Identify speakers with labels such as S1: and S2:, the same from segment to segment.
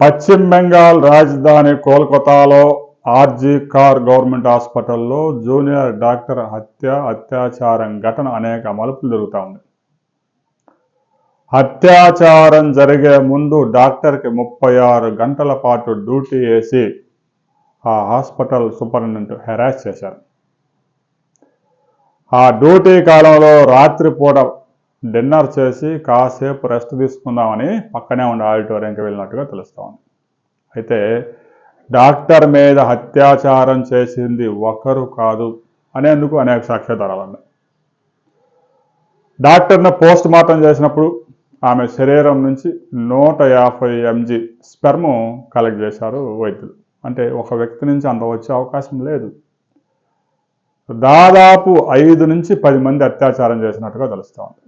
S1: పశ్చిమ బెంగాల్ రాజధాని కోల్కతాలో ఆర్జీ కార్ గవర్నమెంట్ హాస్పిటల్లో జూనియర్ డాక్టర్ హత్య అత్యాచారం ఘటన అనేక మలుపులు జరుగుతూ ఉంది అత్యాచారం జరిగే ముందు డాక్టర్కి ముప్పై ఆరు గంటల పాటు డ్యూటీ వేసి ఆ హాస్పిటల్ సూపరింటెండెంట్ హెరాస్ చేశారు. ఆ డ్యూటీ కాలంలో రాత్రిపూట డిన్నర్ చేసి కాసేపు రెస్ట్ తీసుకుందామని పక్కనే ఉండే ఆడిటోరియంకి వెళ్ళినట్టుగా తెలుస్తూ ఉంది. అయితే డాక్టర్ మీద అత్యాచారం చేసింది ఒకరు కాదు అనేందుకు అనేక సాక్ష్యాధారాలు ఉన్నాయి. డాక్టర్ని పోస్ట్ మార్టం చేసినప్పుడు ఆమె శరీరం నుంచి నూట యాభై ఎంజీ స్పెర్మ్ కలెక్ట్ చేశారు వైద్యులు. అంటే ఒక వ్యక్తి నుంచి అంత వచ్చే అవకాశం లేదు. దాదాపు ఐదు నుంచి పది మంది అత్యాచారం చేసినట్టుగా తెలుస్తూ ఉంది.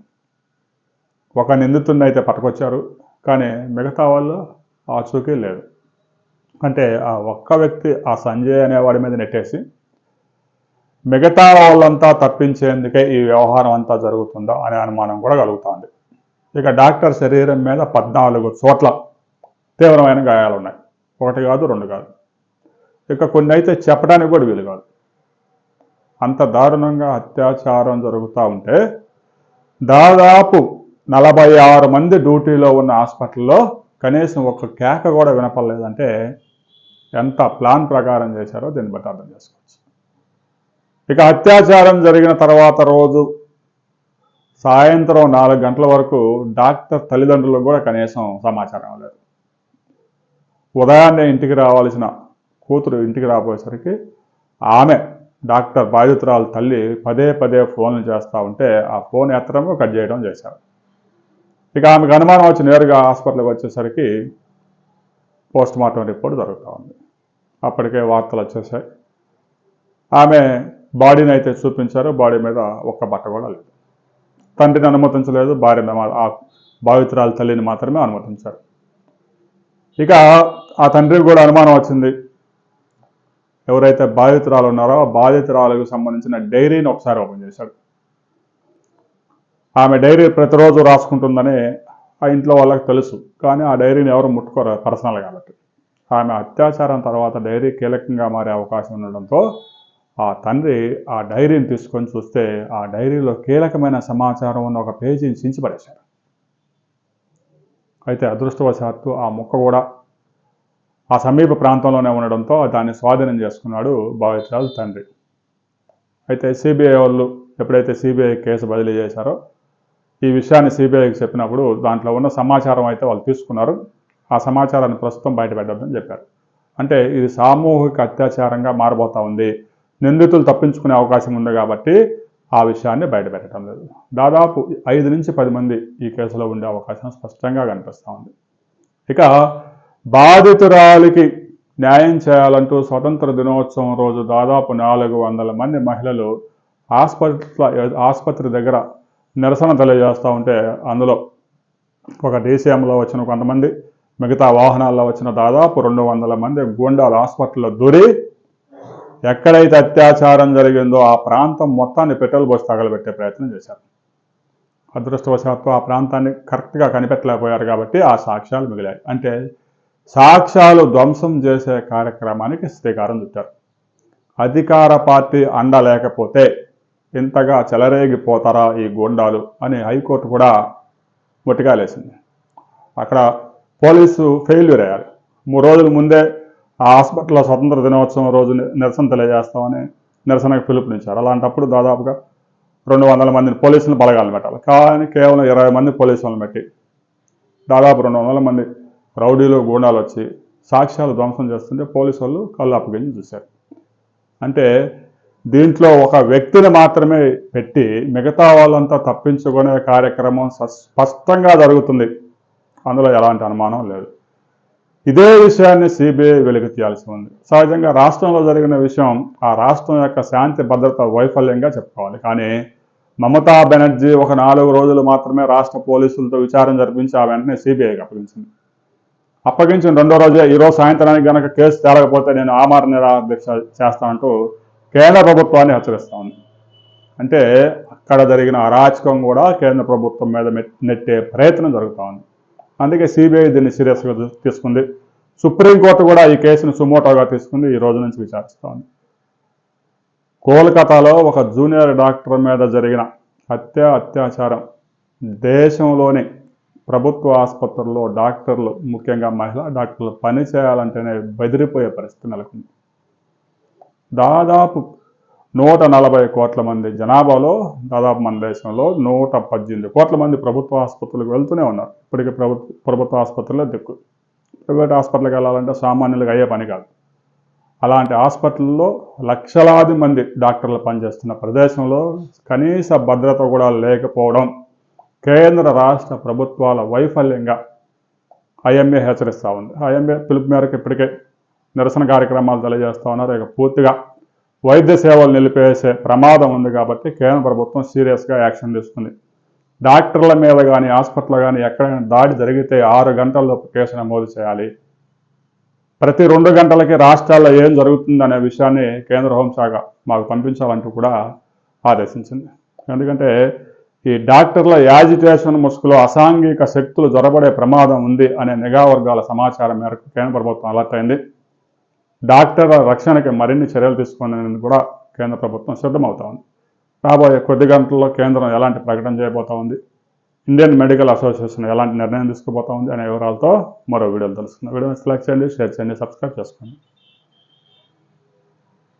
S1: ఒక నిందితుడిని అయితే పట్టుకొచ్చారు కానీ మిగతా వాళ్ళు ఆచూకీ లేదు అంటే ఆ ఒక్క వ్యక్తి ఆ సంజయ్ అనేవాడి మీద నెట్టేసి మిగతా వాళ్ళంతా తప్పించేందుకే ఈ వ్యవహారం అంతా జరుగుతుందా అనే అనుమానం కూడా కలుగుతోంది. ఇక డాక్టర్ శరీరం మీద పద్నాలుగు చోట్ల తీవ్రమైన గాయాలు ఉన్నాయి. ఒకటి కాదు రెండు కాదు. ఇక కొన్ని అయితే చెప్పడానికి కూడా వీలు కాదు. అంత దారుణంగా అత్యాచారం జరుగుతూ ఉంటే దాదాపు నలభై ఆరు మంది డ్యూటీలో ఉన్న హాస్పిటల్లో కనీసం ఒక కేక కూడా వినపడలేదంటే ఎంత ప్లాన్ ప్రకారం చేశారో దీన్ని బట్టి అర్థం చేసుకోవచ్చు. ఇక అత్యాచారం జరిగిన తర్వాత రోజు సాయంత్రం నాలుగు గంటల వరకు డాక్టర్ తల్లిదండ్రులకు కూడా కనీసం సమాచారం లేదు ఉదయాన్నే ఇంటికి రావాల్సిన కూతురు ఇంటికి రాబోయేసరికి ఆమె డాక్టర్ బాధితురాలు తల్లి పదే పదే ఫోన్లు చేస్తూ ఉంటే ఆ ఫోన్ ఎత్తడము కట్ చేయడం చేశారు. ఇక ఆమెకు అనుమానం వచ్చి నేరుగా హాస్పిటల్కి వచ్చేసరికి పోస్ట్ మార్టం రిపోర్ట్ జరుగుతూ ఉంది. అప్పటికే వార్తలు వచ్చేసాయి. ఆమె బాడీని అయితే చూపించారు. బాడీ మీద ఒక్క బట్ట కూడా లేదు. తండ్రిని అనుమతించలేదు. భార్యని ఆ బాధితురాల తల్లిని మాత్రమే అనుమతించారు. ఇక ఆ తండ్రికి కూడా అనుమానం వచ్చింది. ఎవరైతే బాధితురాలు ఉన్నారో ఆ బాధితురాలకు సంబంధించిన డైరీని ఒకసారి ఓపెన్ చేశాడు. ఆమె డైరీ ప్రతిరోజు రాసుకుంటుందని ఆ ఇంట్లో వాళ్ళకి తెలుసు. కానీ ఆ డైరీని ఎవరు ముట్టుకోరు పర్సనల్ కాబట్టి. ఆమె అత్యాచారం తర్వాత డైరీ కీలకంగా మారే అవకాశం ఉండడంతో ఆ తండ్రి ఆ డైరీని తీసుకొని చూస్తే ఆ డైరీలో కీలకమైన సమాచారం ఉన్న ఒక పేజీని చించిపడేశారు అయితే అదృష్టవశాత్తు ఆ ముక్క కూడా ఆ సమీప ప్రాంతంలోనే ఉండడంతో దాన్ని స్వాధీనం చేసుకున్నాడు బాధితురాలు తండ్రి. అయితే సిబిఐ వాళ్ళు ఎప్పుడైతే సిబిఐ కేసు బదిలీ చేశారో ఈ విషయాన్ని సిబిఐకి చెప్పినప్పుడు దాంట్లో ఉన్న సమాచారం అయితే వాళ్ళు తీసుకున్నారు. ఆ సమాచారాన్ని ప్రస్తుతం బయటపెట్టద్దని చెప్పారు. అంటే ఇది సామూహిక అత్యాచారంగా మారబోతా ఉంది. నిందితులు తప్పించుకునే అవకాశం ఉంది కాబట్టి ఆ విషయాన్ని బయటపెట్టడం లేదు. దాదాపు ఐదు నుంచి పది మంది ఈ కేసులో ఉండే అవకాశం స్పష్టంగా కనిపిస్తూ ఉంది. ఇక బాధితురాలికి న్యాయం చేయాలంటూ స్వతంత్ర దినోత్సవం రోజు దాదాపు నాలుగు వందల మంది మహిళలు ఆసుపత్రి ఆసుపత్రి దగ్గర నిరసన తెలియజేస్తూ ఉంటే అందులో ఒక డీసీఎంలో వచ్చిన కొంతమంది మిగతా వాహనాల్లో వచ్చిన దాదాపు రెండు వందల మంది గూండాలు హాస్పిటల్లో దూరి ఎక్కడైతే అత్యాచారం జరిగిందో ఆ ప్రాంతం మొత్తాన్ని పెట్రోల్ పోసి తగలబెట్టే ప్రయత్నం చేశారు. అదృష్టవశాత్తు ఆ ప్రాంతాన్ని కరెక్ట్గా కనిపెట్టలేకపోయారు కాబట్టి ఆ సాక్ష్యాలు మిగిలాయి. అంటే సాక్ష్యాలు ధ్వంసం చేసే కార్యక్రమానికి శ్రీకారం చుట్టారు. అధికార పార్టీ అండ లేకపోతే ఇంతగా చెలరేగిపోతారా ఈ గూండాలు అని హైకోర్టు కూడా ముట్టికాలేసింది అక్కడ పోలీసు ఫెయిల్యూర్ అయ్యారు. మూడు రోజుల ముందే ఆ హాస్పిటల్లో స్వతంత్ర దినోత్సవం రోజు నిరసన తెలియజేస్తామని నిరసనకు పిలుపునిచ్చారు. అలాంటప్పుడు దాదాపుగా రెండు వందల మందిని పోలీసులను బలగాలను పెట్టాలి. కానీ కేవలం ఇరవై మంది పోలీసులను పెట్టి దాదాపు రెండు వందల మంది రౌడీలు గూండాలు వచ్చి సాక్ష్యాలు ధ్వంసం చేస్తుంటే పోలీసు వాళ్ళు కళ్ళు అప్పగించి చూశారు. అంటే దీంట్లో ఒక వ్యక్తిని మాత్రమే పెట్టి మిగతా వాళ్ళంతా తప్పించుకునే కార్యక్రమం స్పష్టంగా జరుగుతుంది. అందులో ఎలాంటి అనుమానం లేదు. ఇదే విషయాన్ని సిబిఐ వెలికి తీయాల్సి ఉంది. సహజంగా రాష్ట్రంలో జరిగిన విషయం ఆ రాష్ట్రం యొక్క శాంతి భద్రత వైఫల్యంగా చెప్పుకోవాలి. కానీ మమతా బెనర్జీ ఒక నాలుగు రోజులు మాత్రమే రాష్ట్ర పోలీసులతో విచారణ జరిపించి ఆ వెంటనే సిబిఐకి అప్పగించింది. అప్పగించిన రెండో రోజే ఈరోజు సాయంత్రానికి గనక కేసు తేలకపోతే నేను ఆమరణ నిరాదీక్ష చేస్తానంటూ కేంద్ర ప్రభుత్వాన్ని హెచ్చరిస్తా ఉంది. అంటే అక్కడ జరిగిన అరాచకం కూడా కేంద్ర ప్రభుత్వం మీద నెట్టే ప్రయత్నం జరుగుతూ ఉంది. అందుకే సిబిఐ దీన్ని సీరియస్గా తీసుకుంది. సుప్రీంకోర్టు కూడా ఈ కేసును సుమోటోగా తీసుకుంది ఈ రోజు నుంచి విచారిస్తోంది కోల్కతాలో ఒక జూనియర్ డాక్టర్ మీద జరిగిన హత్య అత్యాచారం. దేశంలోని ప్రభుత్వ ఆసుపత్రుల్లో డాక్టర్లు ముఖ్యంగా మహిళా డాక్టర్లు పని చేయాలంటేనే బెదిరిపోయే పరిస్థితి నెలకొంది. దాదాపు నూట నలభై కోట్ల మంది జనాభాలో దాదాపు మన దేశంలో నూట పద్దెనిమిది కోట్ల మంది ప్రభుత్వ ఆసుపత్రులకు వెళ్తూనే ఉన్నారు. ఇప్పటికీ ప్రభుత్వ ప్రభుత్వ ఆసుపత్రులే దిక్కు. ప్రైవేట్ హాస్పిటల్కి వెళ్ళాలంటే సామాన్యులకు అయ్యే పని కాదు. అలాంటి హాస్పిటల్లో లక్షలాది మంది డాక్టర్లు పనిచేస్తున్న ప్రదేశంలో కనీస భద్రత కూడా లేకపోవడం కేంద్ర రాష్ట్ర ప్రభుత్వాల వైఫల్యంగా ఐఎంఏ హెచ్చరిస్తూ ఉంది. ఐఎంఏ పిలుపు మేరకు ఇప్పటికే నిరసన కార్యక్రమాలు తెలియజేస్తూ ఉన్నారు. ఇక పూర్తిగా వైద్య సేవలు నిలిపేసే ప్రమాదం ఉంది కాబట్టి కేంద్ర ప్రభుత్వం సీరియస్గా యాక్షన్ తీసుకుంది. డాక్టర్ల మీద కానీ హాస్పిటల్ కానీ ఎక్కడైనా దాడి జరిగితే ఆరు గంటల్లోపు కేసు నమోదు చేయాలి. ప్రతి రెండు గంటలకి రాష్ట్రాల్లో ఏం జరుగుతుందనే విషయాన్ని కేంద్ర హోంశాఖ మాకు పంపించాలంటూ కూడా ఆదేశించింది. ఎందుకంటే ఈ డాక్టర్ల యాజిటేషన్ ముసుగులో అసాంఘిక శక్తులు జొరబడే ప్రమాదం ఉంది అనే నిఘా వర్గాల సమాచారం మేరకు కేంద్ర ప్రభుత్వం అలర్ట్ అయింది. డాక్టర్ల రక్షణకి మరిన్ని చర్యలు తీసుకునేందుకు కూడా కేంద్ర ప్రభుత్వం సిద్ధమవుతా ఉంది. రాబోయే కొద్ది గంటల్లో కేంద్రం ఎలాంటి ప్రకటన చేయబోతా ఉంది? ఇండియన్ మెడికల్ అసోసియేషన్ ఎలాంటి నిర్ణయం తీసుకుపోతా ఉంది అనే వివరాలతో మరో వీడియోలు తెలుసుకుందాం. వీడియో సెలెక్ట్ చేయండి షేర్ చేయండి సబ్స్క్రైబ్ చేసుకోండి.